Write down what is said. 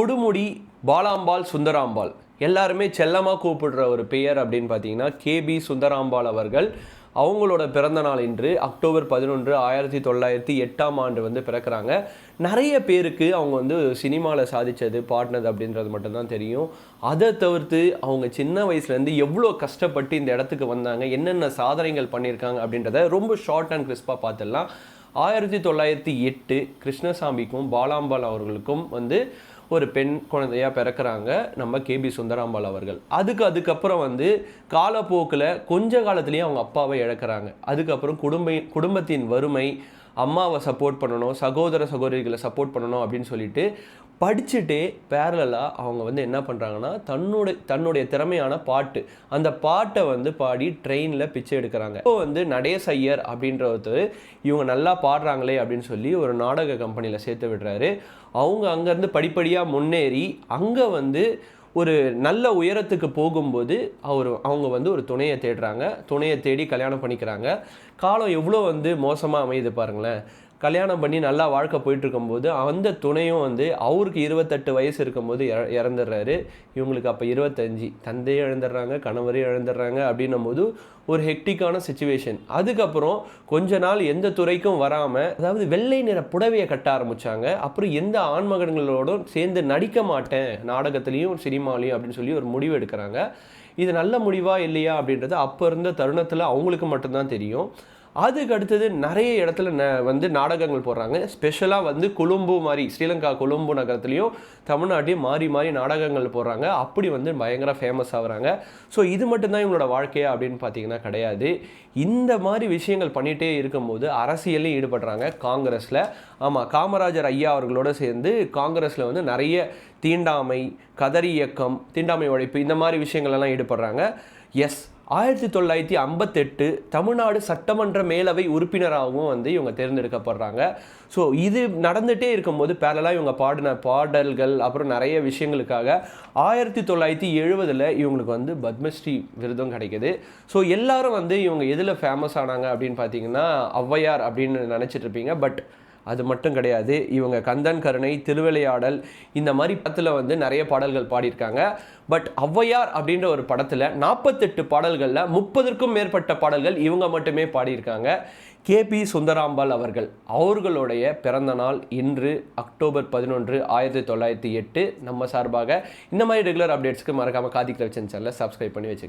கொடுமுடி பாலாம்பாள் சுந்தராம்பாள். எல்லாருமே செல்லமாக கூப்பிடுற ஒரு பெயர் அப்படின்னு பார்த்தீங்கன்னா கேபி சுந்தராம்பாள் அவர்கள். அவங்களோட பிறந்த நாள் இன்று அக்டோபர் பதினொன்று ஆயிரத்தி தொள்ளாயிரத்தி எட்டாம் ஆண்டு வந்து பிறக்கிறாங்க. நிறைய பேருக்கு அவங்க வந்து சினிமாவில் சாதித்தது பாடினது அப்படின்றது மட்டும்தான் தெரியும். அதை தவிர்த்து அவங்க சின்ன வயசுலேருந்து எவ்வளோ கஷ்டப்பட்டு இந்த இடத்துக்கு வந்தாங்க என்னென்ன சாதனைகள் பண்ணியிருக்காங்க அப்படின்றத ரொம்ப ஷார்ட் அண்ட் கிறிஸ்பாக பார்த்துடலாம். ஆயிரத்தி தொள்ளாயிரத்தி எட்டு கிருஷ்ணசாமிக்கும் பாலாம்பாள் அவர்களுக்கும் வந்து ஒரு பெண் குழந்தையாக பிறக்கிறாங்க நம்ம கேபி சுந்தராம்பாள் அவர்கள். அதுக்கு அதுக்கப்புறம் வந்து காலப்போக்கில் கொஞ்ச காலத்துலேயே அவங்க அப்பாவை இழக்கிறாங்க. அதுக்கப்புறம் குடும்ப குடும்பத்தின் வறுமை அம்மாவை சப்போர்ட் பண்ணணும் சகோதர சகோதரிகளை சப்போர்ட் பண்ணணும் அப்படின்னு சொல்லிட்டு படிச்சுட்டே பேரலாக அவங்க வந்து என்ன பண்ணுறாங்கன்னா தன்னுடைய தன்னுடைய திறமையான பாட்டு அந்த பாட்டை வந்து பாடி ட்ரெயினில் பிச்சை எடுக்கிறாங்க. இப்போ வந்து நடேச ஐயர் அப்படின்ற ஒருத்தர் இவங்க நல்லா பாடுறாங்களே அப்படின்னு சொல்லி ஒரு நாடக கம்பெனியில் சேர்த்து விடுறாரு. அவங்க அங்கேருந்து படிப்படியாக முன்னேறி அங்கே வந்து ஒரு நல்ல உயரத்துக்கு போகும்போது அவர் அவங்க வந்து ஒரு துணையை தேடுறாங்க. துணையை தேடி கல்யாணம் பண்ணிக்கிறாங்க. காலம் எவ்வளோ வந்து மோசமாக அமையுது பாருங்களேன். கல்யாணம் பண்ணி நல்லா வாழ்க்கை போயிட்டு இருக்கும்போது அந்த துணையும் வந்து அவருக்கு இருபத்தெட்டு வயசு இருக்கும்போது இற இறந்துடுறாரு. இவங்களுக்கு அப்போ இருபத்தஞ்சி. தந்தையும் இழந்துடுறாங்க கணவரையும் இழந்துடுறாங்க அப்படின்னும் போது ஒரு ஹெக்டிக்கான சுச்சுவேஷன் அதுக்கப்புறம் கொஞ்ச நாள் எந்த துறைக்கும் வராமல் அதாவது வெள்ளை நிற புடவையை கட்ட ஆரம்பித்தாங்க அப்புறம் எந்த ஆண்மகன்களோடும் சேர்ந்து நடிக்க மாட்டேன் நாடகத்துலேயும் சினிமாலையும் அப்படின்னு சொல்லி ஒரு முடிவு எடுக்கிறாங்க. இது நல்ல முடிவா இல்லையா அப்படின்றது அப்போ இருந்த தருணத்தில் அவங்களுக்கு மட்டும்தான் தெரியும். அதுக்கு அடுத்தது நிறைய இடத்துல ந வந்து நாடகங்கள் போடுறாங்க. ஸ்பெஷலாக வந்து கொழும்பு மாதிரி ஸ்ரீலங்கா கொழும்பு நகரத்துலேயும் தமிழ்நாட்டையும் மாறி மாறி நாடகங்கள் போடுறாங்க. அப்படி வந்து பயங்கர ஃபேமஸ் ஆகுறாங்க. ஸோ இது மட்டும்தான் இவங்களோட வாழ்க்கையா அப்படின்னு பார்த்தீங்கன்னா கிடையாது. இந்த மாதிரி விஷயங்கள் பண்ணிகிட்டே இருக்கும்போது அரசியலையும் ஈடுபடுறாங்க காங்கிரஸில். ஆமாம் காமராஜர் ஐயா அவர்களோட சேர்ந்து காங்கிரஸில் வந்து நிறைய தீண்டாமை கதறி இயக்கம் தீண்டாமை உழைப்பு இந்த மாதிரி விஷயங்கள்லாம் ஈடுபடுறாங்க. எஸ் ஆயிரத்தி தொள்ளாயிரத்தி ஐம்பத்தெட்டு தமிழ்நாடு சட்டமன்ற மேலவை உறுப்பினராகவும் வந்து இவங்க தேர்ந்தெடுக்கப்படுறாங்க. ஸோ இது நடந்துகிட்டே இருக்கும்போது பேரலாக இவங்க பாடின பாடல்கள் அப்புறம் நிறைய விஷயங்களுக்காக ஆயிரத்தி தொள்ளாயிரத்தி எழுபதில் இவங்களுக்கு வந்து பத்மஸ்ரீ விருதும் கிடைக்கிது. ஸோ எல்லாரும் வந்து இவங்க எதில் ஃபேமஸ் ஆனாங்க அப்படின்னு பார்த்தீங்கன்னா ஔவையார் அப்படின்னு நினச்சிட்டு இருப்பீங்க. பட் அது மட்டும் கிடையாது. இவங்க கந்தன் கருணை திருவிளையாடல் இந்த மாதிரி படத்தில் வந்து நிறைய பாடல்கள் பாடியிருக்காங்க. பட் ஔவையார் அப்படின்ற ஒரு படத்தில் நாற்பத்தெட்டு பாடல்களில் முப்பதற்கும் மேற்பட்ட பாடல்கள் இவங்க மட்டுமே பாடியிருக்காங்க. கேபி சுந்தராம்பாள் அவர்கள் அவர்களுடைய பிறந்த நாள் இன்று அக்டோபர் பதினொன்று ஆயிரத்தி தொள்ளாயிரத்தி எட்டு. நம்ம சார்பாக இந்த மாதிரி ரெகுலர் அப்டேட்ஸ்க்கு மறக்காமல் காதிக் ரவிச்சன் சேனலை சப்ஸ்கிரைப் பண்ணி வச்சுக்கோங்க.